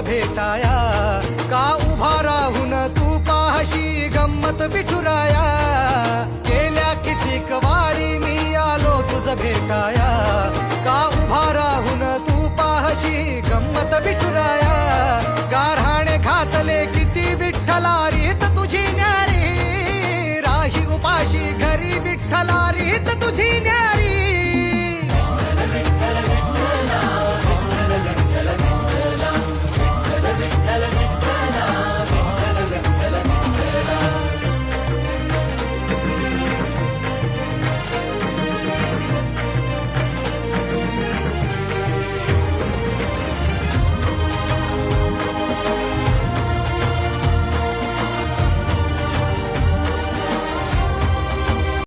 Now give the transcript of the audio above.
भेटाया. का उभा राहून तू पाहशी गंमत विठुराया. गेल्या कितीक वारी मी आलो तुझ भेटाया. का उभा राहून तू पाहशी गंमत विठुराया. गारहाणे घातले